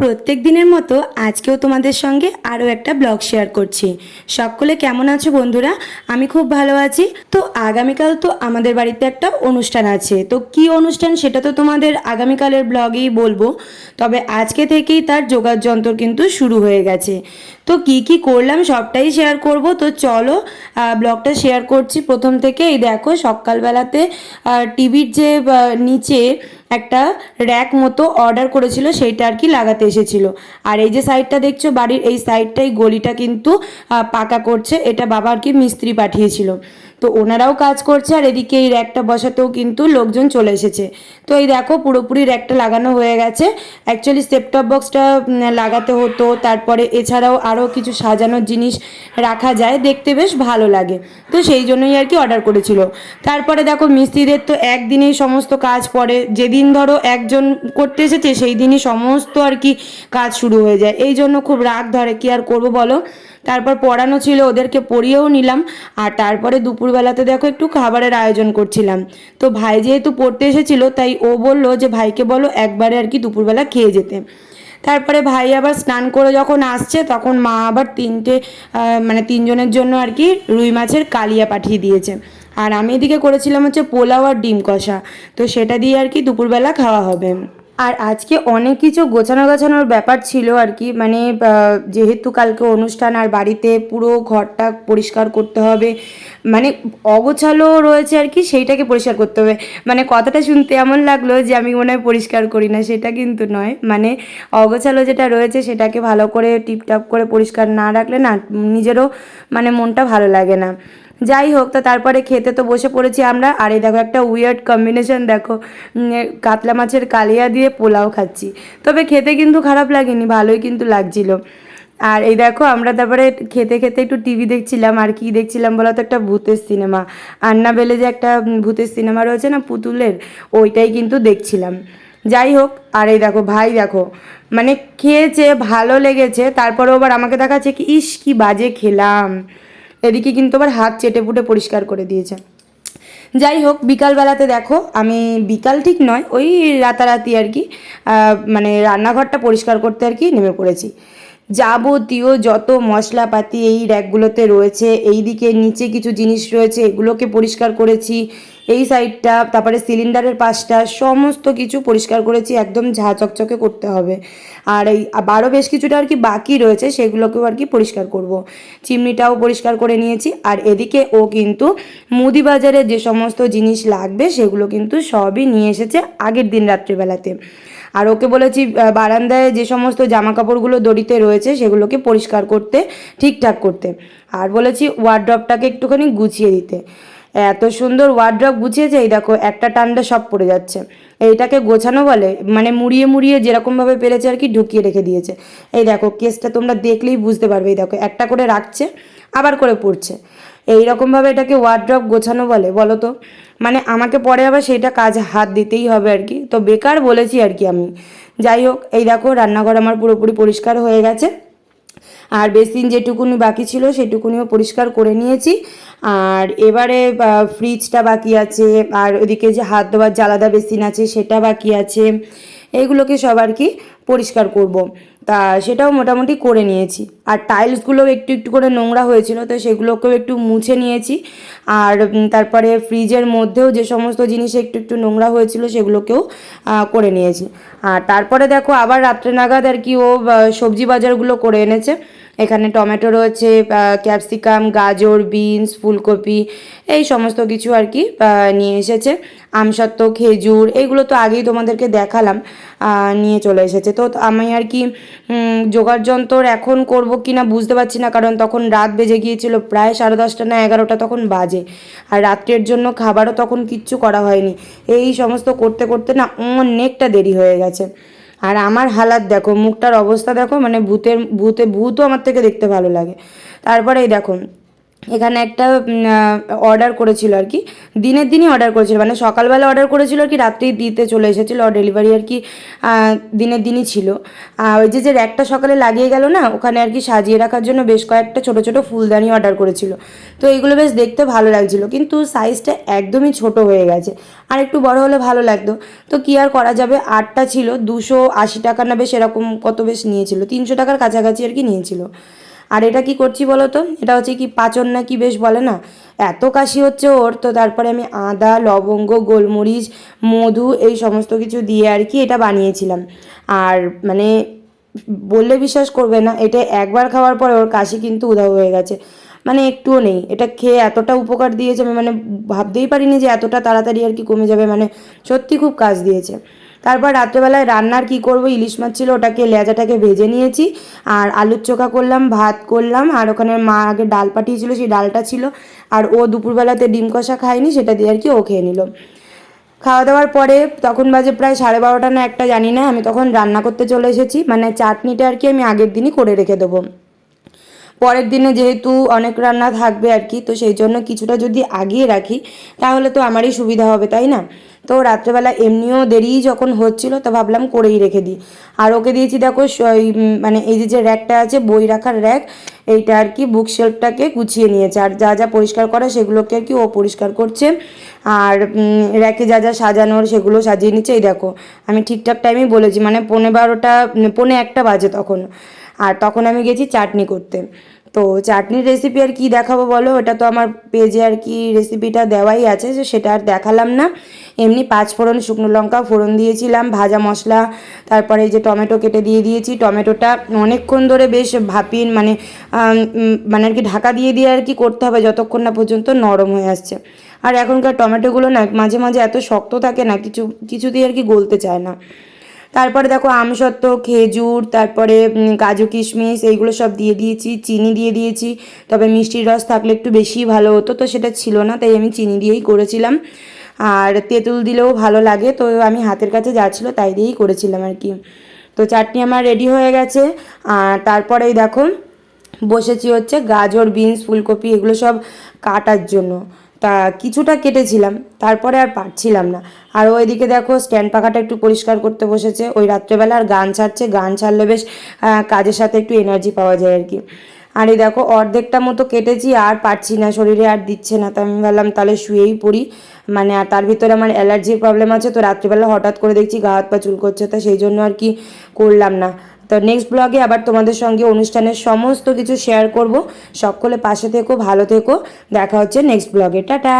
প্রত্যেক দিনের মতো আজকেও তোমাদের সঙ্গে আরও একটা ব্লগ শেয়ার করছি। সকলে কেমন আছো বন্ধুরা? আমি খুব ভালো আছি। তো আগামীকাল তো আমাদের বাড়িতে একটা অনুষ্ঠান আছে। তো কি অনুষ্ঠান সেটা তো তোমাদের আগামীকালের ব্লগেই বলব। তবে আজকে থেকেই তার যোগার যন্ত্র কিন্তু শুরু হয়ে গেছে। তো কি কি করলাম সবটাই শেয়ার করব। তো চলো ব্লগটা শেয়ার করছি প্রথম থেকে এই দেখো সকালবেলাতে টিভির যে নিচে একটা র্যাক মতো অর্ডার করেছিল, সেইটা আর কি লাগাতে এসেছিল। আর এই যে সাইডটা দেখছ, বাড়ির এই সাইডটাই গলিটা কিন্তু পাকা করছে, এটা বাবা আর কি মিস্ত্রি পাঠিয়েছিল। তো ওনারাও কাজ করছে, আর এদিকে এই র্যাকটা বসাতেও কিন্তু লোকজন চলে এসেছে। তো এই দেখো পুরোপুরি র্যাকটা লাগানো হয়ে গেছে। অ্যাকচুয়ালি সেপটপ বক্সটা লাগাতে হতো, তারপরে এছাড়াও আরও কিছু সাজানোর জিনিস রাখা যায়, দেখতে বেশ ভালো লাগে। তো সেই জন্যই আর কি অর্ডার করেছিল। তারপরে দেখো মিস্ত্রিদের তো একদিনেই সমস্ত কাজ পড়ে, যেদিন ধরো একজন করতে এসেছে, সেই দিনই সমস্ত আর কি কাজ শুরু হয়ে যায়। এই জন্য খুব রাগ ধরে, কি আর করব বলো? তারপর পড়ানো ছিল, ওদেরকে পড়িয়েও নিলাম। আর তারপরে দুপুরবেলাতে দেখো একটু খাবারের আয়োজন করছিলাম। তো ভাই যেহেতু পড়তে এসেছিল, তাই ও বলল যে, ভাইকে বলো একবারে আর কি দুপুরবেলা খেয়ে যেতে। তারপরে ভাই আবার স্নান করে যখন আসছে, তখন মা আবার তিনটে মানে তিনজনের জন্য আর কি রুই মাছের কালিয়া পাঠিয়ে দিয়েছে। আর আমি এদিকে করেছিলাম হচ্ছে পোলাও আর ডিম কষা। তো সেটা দিয়ে আর কি দুপুরবেলা খাওয়া হবে। আর আজকে অনেক কিছু গোছানো গোছানোর ব্যাপার ছিল আর কি। মানে যেহেতু কালকে অনুষ্ঠান, আর বাড়িতে পুরো ঘরটা পরিষ্কার করতে হবে মানে অগোছালো রয়েছে আর কি, সেইটাকে পরিষ্কার করতে হবে। মানে কথাটা শুনতে এমন লাগল যে আমি মনে হয় পরিষ্কার করি না, সেটা কিন্তু নয়। মানে অগোছালো যেটা রয়েছে সেটাকে ভালো করে টিপটাপ করে পরিষ্কার না রাখলে না নিজেরও মানে মনটা ভালো লাগে না। যাই হোক, তা তারপরে খেতে তো বসে পড়েছি আমরা। আর এই দেখো, একটা উইয়ার্ড কম্বিনেশন দেখো। কাতলা মাছের কালিয়া দিয়ে পোলাও খাচ্ছি। তবে খেতে কিন্তু খারাপ লাগেনি, ভালোই কিন্তু লাগছিল। আর এই দেখো, আমরা তারপরে খেতে খেতে একটু টিভি দেখছিলাম। আর কি দেখছিলাম বলো তো, একটা ভূতের সিনেমা আন্না বেলে যে একটা ভূতের সিনেমা রয়েছে না, পুতুলের, ওইটাই কিন্তু দেখছিলাম। যাই হোক, আর এই দেখো, ভাই দেখো মানে খেয়েছে, ভালো লেগেছে। তারপরে আবার আমাকে দেখাচ্ছে কি, ইস, কি বাজে খেলাম। এদিকে কিন্তু আবার হাত চেটে পুটে পরিষ্কার করে দিয়েছে। যাই হোক, বিকালবেলাতে দেখো, আমি বিকাল ঠিক নয়, ওই রাতারাতি আর কি মানে রান্নাঘরটা পরিষ্কার করতে আর কি নেমে পড়েছি। যাবতীয় যত মশলাপাতি এই র্যাকগুলোতে রয়েছে এই দিকে নিচে কিছু জিনিস রয়েছে, এগুলোকে পরিষ্কার করেছি। এই সাইডটা, তারপরে সিলিন্ডারের পাশটা, সমস্ত কিছু পরিষ্কার করেছি, একদম ঝা চকচকে করতে হবে। আর এই আবারও বেশ কিছুটা আর কি বাকি রয়েছে, সেগুলোকেও আর কি পরিষ্কার করব। চিমনিটাও পরিষ্কার করে নিয়েছি, আর এদিকে ও কিন্তু মুদি বাজারে যে সমস্ত জিনিস লাগবে, সেগুলো কিন্তু সবই নিয়ে এসেছে আগের দিন রাত্রিবেলাতে। আর ওকে বলেছি বারান্দায় যে সমস্ত জামা কাপড়গুলো দড়িতে রয়েছে সেগুলোকে পরিষ্কার করতে, ঠিকঠাক করতে। আর বলেছি ওয়ার্ড্রপটাকে একটুখানি গুছিয়ে দিতে। এত সুন্দর ওয়ার্ড্রপ গুছিয়েছে, এই দেখো, একটা টান্ডা সব পড়ে যাচ্ছে। এইটাকে গোছানো বলে মানে মুড়িয়ে মুড়িয়ে যেরকমভাবে পেরেছে আর কি, ঢুকিয়ে রেখে দিয়েছে। এই দেখো, কেসটা তোমরা দেখলেই বুঝতে পারবে, এই দেখো, একটা করে রাখছে, আবার করে পড়ছে। এই রকমভাবে এটাকে ওয়ার্ড্রপ গোছানো বলে, বলো তো? মানে আমাকে পরে আবার সেইটা কাজ হাত দিতেই হবে আর কি। তো বেকার বলেছি আর কি আমি। যাই হোক, এই দেখো, রান্নাঘর আমার পুরোপুরি পরিষ্কার হয়ে গেছে। আর বেসিন যেটুকুনি বাকি ছিল সেটুকুনিও পরিষ্কার করে নিয়েছি আর এবারে ফ্রিজটা বাকি আছে, আর ওদিকে যে হাত ধোয়ার জ্বালাদা বেসিন আছে সেটা বাকি আছে এগুলোকে সব আর কি পরিষ্কার করব। তা সেটাও মোটামুটি করে নিয়েছি। আর টাইলসগুলো একটু একটু করে নোংরা হয়েছিল, তো সেগুলোকেও একটু মুছে নিয়েছি। আর তারপরে ফ্রিজের মধ্যেও যে সমস্ত জিনিস একটু একটু নোংরা হয়েছিল, সেগুলোকেও করে নিয়েছি। আর তারপরে দেখো আবার রাত্রে নাগাদ আর কি ও সবজি বাজারগুলো করে এনেছে। এখানে টমেটো রয়েছে ক্যাপসিকাম, গাজর, বিনস, ফুলকপি, এই সমস্ত কিছু আর কি নিয়ে এসেছে। আমসত্ত্ব, খেজুর এইগুলো তো আগেই তোমাদেরকে দেখালাম নিয়ে চলে এসেছে। তো আমি আর কি জোগাড় যন্ত্র এখন করব কি না বুঝতে পারছি না, কারণ তখন রাত বেজে গিয়েছিল, প্রায় সাড়ে দশটা না এগারোটা তখন বাজে। আর রাত্রের জন্য খাবারও তখন কিচ্ছু করা হয়নি। এই সমস্ত করতে করতে না অনেকটা দেরি হয়ে গেছে। আর আমার হালাত দেখো, মুখটার অবস্থা দেখো মানে ভূতের, ভূতে, ভূতও আমার থেকে দেখতে ভালো লাগে। তারপরে এই দেখো এখানে একটা অর্ডার করেছিল আর কি। দিনের দিনই অর্ডার করেছিল মানে সকালবেলা অর্ডার করেছিল আর কি রাত্রেই দিতে চলে এসেছিল ডেলিভারি আর কি দিনের দিনই ছিল। আর ওই যে যে র্যাকটা সকালে লাগিয়ে গেল না, ওখানে আর কি সাজিয়ে রাখার জন্য বেশ কয়েকটা ছোট ছোট ফুলদানি অর্ডার করেছিল। তো এইগুলো বেশ দেখতে ভালো লাগছিল, কিন্তু সাইজটা একদমই ছোট হয়ে গেছে। আর একটু বড় হলে ভালো লাগতো। তো কি আর করা যাবে? আটটা ছিল, দুশো আশি টাকা না বেশ এরকম কত বেশ নিয়েছিল, তিনশো টাকার কাছাকাছি আর কি নিয়েছিল। আর এটা কি করছি বলো তো এটা হচ্ছে কি পাচন না কি বেশ বলে না? এত কাশি হচ্ছে ওর, তো তারপরে আমি আদা, লবঙ্গ, গোলমরিচ, মধু এই সমস্ত কিছু দিয়ে আর কি এটা বানিয়েছিলাম। আর মানে বললে বিশ্বাস করবে না, এটা একবার খাওয়ার পরে ওর কাশি কিন্তু উধাও হয়ে গেছে। মানে একটুও নেই, এটা খেয়ে এতটা উপকার দিয়েছে আমি মানে ভাবতেই পারিনি যে এতটা তাড়াতাড়ি আর কি কমে যাবে মানে সত্যি খুব কাজ দিয়েছে। তারপর রাত্রেবেলায় রান্নার কি করব? ইলিশ মাছ ছিল, ওটাকে লেজাটাকে ভেজে নিয়েছি। আর আলুর চোখা করলাম, ভাত করলাম, আর ওখানে মা আগে ডাল পাঠিয়েছিল, সেই ডালটা ছিল। আর ও দুপুরবেলাতে ডিম কষা খায়নি, সেটা দিয়ে আর কি ও খেয়ে নিল। খাওয়া দাওয়ার পরে তখন বাজে প্রায় সাড়ে বারোটা না একটা, জানি না, আমি তখন রান্না করতে চলে এসেছি। মানে চাটনিটা আর কি আমি আগের দিনই করে রেখে দেবো। পরের দিনে যেহেতু অনেক রান্না থাকবে আর কি তো সেই জন্য কিছুটা যদি আগিয়ে রাখি তাহলে তো আমারই সুবিধা হবে তাই না? তো রাত্রেবেলা এমনিও দেরি যখন হচ্ছিল তো ভাবলাম করেই রেখে দিই। আর ওকে দিয়েছি দেখো মানে এই যে যে র্যাকটা আছে বই রাখার র্যাক এইটা আর কি বুক শেলফটাকে গুছিয়ে নিয়েছে। আর যা যা পরিষ্কার করা সেগুলোকে আর কি ও পরিষ্কার করছে। আর র্যাকে যা যা সাজানোর সেগুলো সাজিয়ে নিচ্ছে। এই দেখো আমি ঠিকঠাক টাইমেই বলেছি মানে পৌনে বারোটা উম, পৌনে একটা বাজে তখন। আর তখন আমি গেছি চাটনি করতে। তো চাটনির রেসিপি আর কি দেখাবো বলো? ওটা তো আমার পেজে আর কি রেসিপিটা দেওয়াই আছে, যে সেটা আর দেখালাম না। এমনি পাঁচ ফোড়ন শুকনো লঙ্কা ফোড়ন দিয়েছিলাম, ভাজা মশলা, তারপরে যে টমেটো কেটে দিয়ে দিয়েছি। টমেটোটা অনেকক্ষণ ধরে বেশ ভাপিয়ে মানে মানে আর কি ঢাকা দিয়ে দিয়ে আর কি করতে হবে যতক্ষণ না পর্যন্ত নরম হয়ে আসছে। আর এখনকার টমেটোগুলো না মাঝে মাঝে এত শক্ত থাকে না, কিছু কিছুতেই আর কি গলতে চায় না। তারপরে দেখো আমসত্ত্ব, খেজুর, তারপরে কাজু কিশমিশ, এইগুলো সব দিয়ে দিয়েছি, চিনি দিয়ে দিয়েছি। তবে মিষ্টির রস থাকলে একটু বেশি ভালো হতো, তো সেটা ছিল না, তাই আমি চিনি দিয়েই করেছিলাম। আর তেঁতুল দিলেও ভালো লাগে, তো আমি হাতের কাছে যা ছিল তাই দিয়েই করেছিলাম আর কি। তো চাটনি আমার রেডি হয়ে গেছে। আর তারপরেই দেখো, বসেছি হচ্ছে গাজর, বিনস, ফুলকপি, এগুলো সব কাটার জন্য। তা কিছুটা কেটেছিলাম, তারপরে আর পারছিলাম না। আর ওইদিকে দেখো, স্ট্যান্ড পাখাটা একটু পরিষ্কার করতে বসেছে। ওই রাত্রেবেলা আর গান ছাড়ছে, গান ছাড়লে বেশ কাজের সাথে একটু এনার্জি পাওয়া যায় আর কি। আর এই দেখো, অর্ধেকটা মতো কেটেছি, আর পারছি না, শরীরে আর দিচ্ছে না। তো আমি ভাবলাম, তাহলে শুয়েই পড়ি। মানে আর তার ভিতরে আমার অ্যালার্জির প্রবলেম আছে, তো রাত্রিবেলা হঠাৎ করে দেখছি গা হাত পা চুল করছে তো সেই জন্য আর কি করলাম না। তো নেক্সট ব্লগে আবার তোমাদের সঙ্গে অনুষ্ঠানের সমস্ত কিছু শেয়ার করব। সকলে পাশে থেকো, ভালো থেকো। দেখা হচ্ছে নেক্সট ব্লগে টাটা!